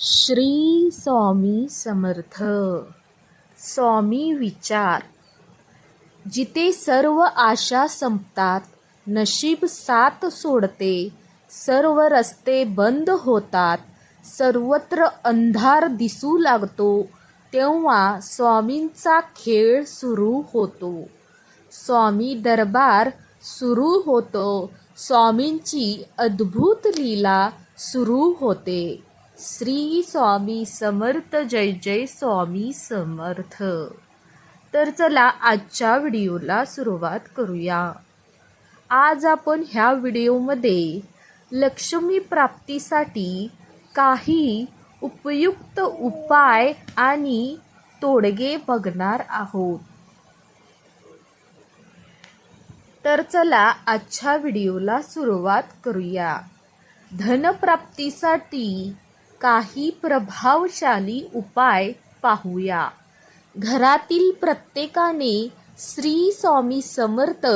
श्री स्वामी समर्थ. स्वामी विचार. जिथे सर्व आशा संपतात नशीब साथ सोडते सर्व रस्ते बंद होतात सर्वत्र अंधार दिसू लागतो तेव्हा स्वामींचा खेळ सुरू होतो. स्वामी दरबार सुरू होतो स्वामींची अद्भुत लीला सुरू होते. श्री स्वामी समर्थ जय जय स्वामी समर्थ. तर चला आजच्या व्हिडिओला सुरुवात करूया. आज आपण ह्या व्हिडिओमध्ये लक्ष्मी प्राप्तीसाठी काही उपयुक्त उपाय आणि तोडगे बघणार आहोत. तर चला आजच्या व्हिडिओला सुरुवात करूया. धनप्राप्तीसाठी काही प्रभावशाली उपाय पाहूया. घरातील प्रत्येकाने श्री स्वामी समर्थ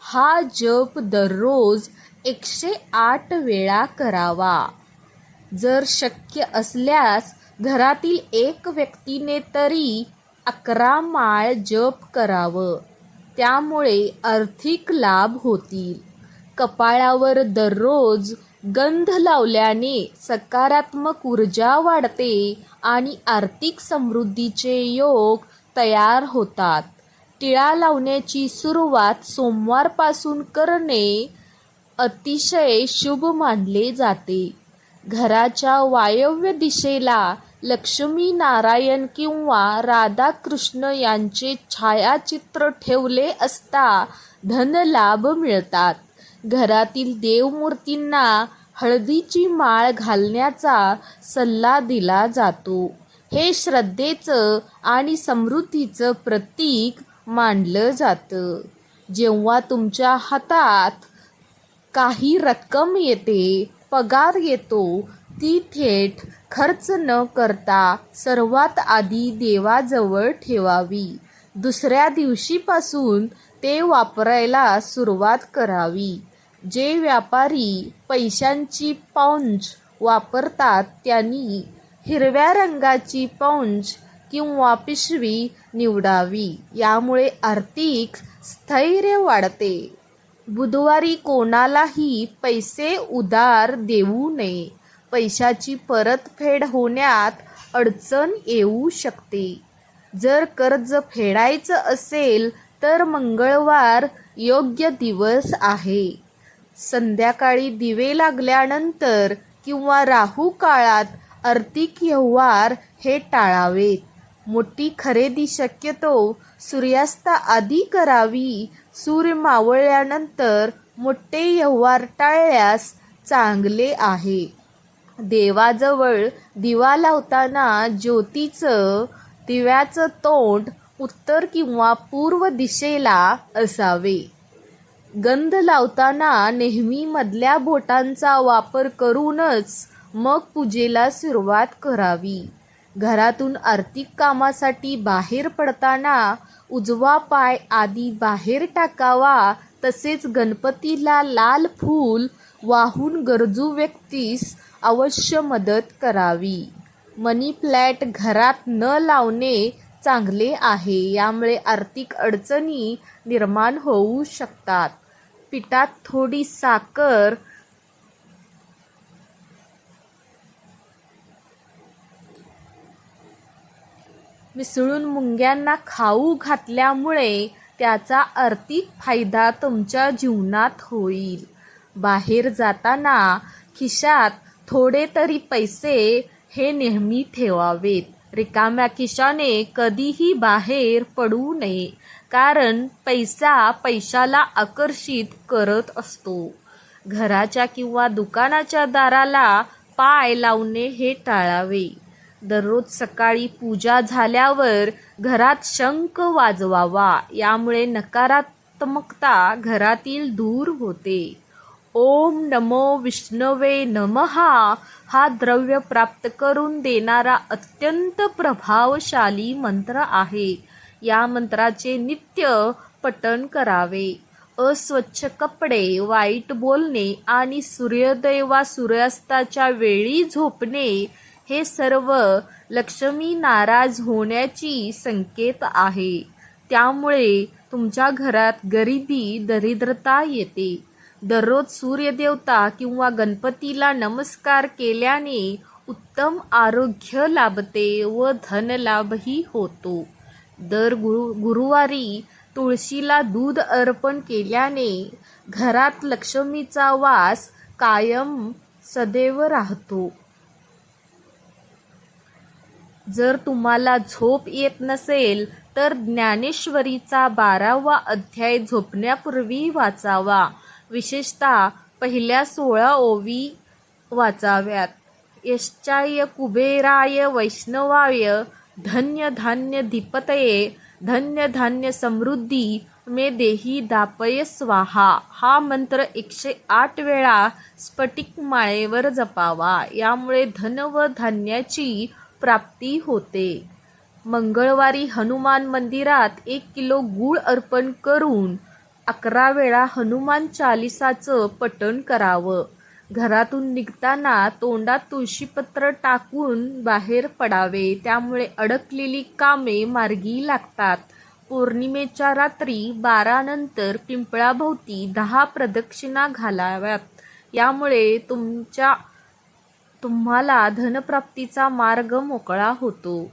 हा जप दररोज एकशे आठ वेळा करावा. जर शक्य असल्यास घरातील एक व्यक्तीने तरी अकरा माळ जप करावं. त्यामुळे आर्थिक लाभ होतील. कपाळावर दररोज गंध लावल्याने सकारात्मक ऊर्जा वाढते आणि आर्थिक समृद्धीचे योग तयार होतात. टिळा लावण्याची सुरुवात सोमवारपासून करणे अतिशय शुभ मानले जाते. घराच्या वायव्य दिशेला लक्ष्मी नारायण किंवा राधाकृष्ण यांचे छायाचित्र ठेवले असता धनलाभ मिळतात. घरातील देवमूर्तींना हळदीची माळ घालण्याचा सल्ला दिला जातो. हे श्रद्धेचं आणि समृद्धीचं प्रतीक मानलं जातं. जेव्हा तुमच्या हातात काही रक्कम येते पगार येतो ती थेट खर्च न करता सर्वात आधी देवाजवळ ठेवावी. दुसऱ्या दिवशीपासून ते वापरायला सुरुवात करावी. जे व्यापारी पैशांची पाउंच वापरतात त्यांनी हिरव्या रंगाची पाउंच किंवा पिशवी निवडावी. यामुळे आर्थिक स्थैर्य वाढते. बुधवारी कोणालाही पैसे उधार देऊ नये. पैशाची परतफेड होण्यात अडचण येऊ शकते. जर कर्ज फेडायचं असेल तर मंगळवार योग्य दिवस आहे. संध्याकाळी दिवे लागल्यानंतर किंवा राहू काळात आर्थिक व्यवहार हे टाळावेत. मोठी खरेदी शक्यतो सूर्यास्ताआधी करावी. सूर्य मावळल्यानंतर मोठे व्यवहार टाळल्यास चांगले आहे. देवाजवळ दिवा लावताना ज्योतीचं दिव्याचं तोंड उत्तर किंवा पूर्व दिशेला असावे. गंध लावताना नेहमी मधल्या बोटांचा वापर करूनच मग पूजेला सुरुवात करावी. घरातून आर्थिक कामासाठी बाहेर पडताना उजवा पाय आधी बाहेर टाकावा तसेच गणपतीला लाल फूल वाहून गरजू व्यक्तीस अवश्य मदत करावी. मनी प्लॅट घरात न लावणे चांगले आहे यामुळे आर्थिक अडचणी निर्माण होऊ शकतात. पिठात थोडी साखर. मिसळून मुंग्यांना खाऊ घातल्यामुळे त्याचा आर्थिक फायदा तुमच्या जीवनात होईल. बाहेर जाताना खिशात थोडे तरी पैसे हे नेहमी ठेवावेत. रिकाम्या खिशाने कधीही बाहेर पडू नये. कारण पैसा पैशाला आकर्षित करत असतो. घराच्या किंवा दुकानाच्या दाराला पाय लावणे हे टाळावे. दररोज सकाळी पूजा झाल्यावर घरात शंख वाजवावा यामुळे नकारात्मकता घरातील दूर होते. ओम नमो विष्णवे नमहा हा द्रव्य प्राप्त करून देणारा अत्यंत प्रभावशाली मंत्र आहे. या मंत्राचे नित्य पठण करावे. अस्वच्छ कपडे वाईट बोलणे आणि सूर्योदय वा सूर्यास्ताच्या वेळी झोपणे हे सर्व लक्ष्मी नाराज होण्याची संकेत आहे. त्यामुळे तुमच्या घरात गरिबी दरिद्रता येते. दररोज सूर्यदेवता किंवा गणपतीला नमस्कार केल्याने उत्तम आरोग्य लाभते व धनलाभही होतो. दर गुरु गुरुवारी तुळशीला दूध अर्पण केल्याने घरात लक्ष्मीचा वास कायम सदैव राहतो. जर तुम्हाला झोप येत नसेल तर ज्ञानेश्वरीचा बारावा अध्याय झोपण्यापूर्वी वाचावा. विशेषतः पहिल्या सोळा ओवी वाचाव्यात. यश्चाय कुबेराय वैष्णवाय धन्य धान्य धीपतये धन्य धान्य समृद्धी मे देही दापय स्वाहा. हा मंत्र एकशे आठ वेळा स्फटिक माळेवर जपावा. यामुळे धन व धान्याची प्राप्ती होते. मंगळवारी हनुमान मंदिरात एक किलो गूळ अर्पण करून अकरा वेळा हनुमान चालिसाचं पठण करावं. घरातून निघताना तोंडात तुळशीपत्र टाकून बाहेर पडावे. त्यामुळे अडकलेली कामे मार्गी लागतात. पौर्णिमेच्या रात्री बारानंतर पिंपळाभोवती दहा प्रदक्षिणा घालाव्यात. यामुळे तुमच्या तुम्हाला धनप्राप्तीचा मार्ग मोकळा होतो.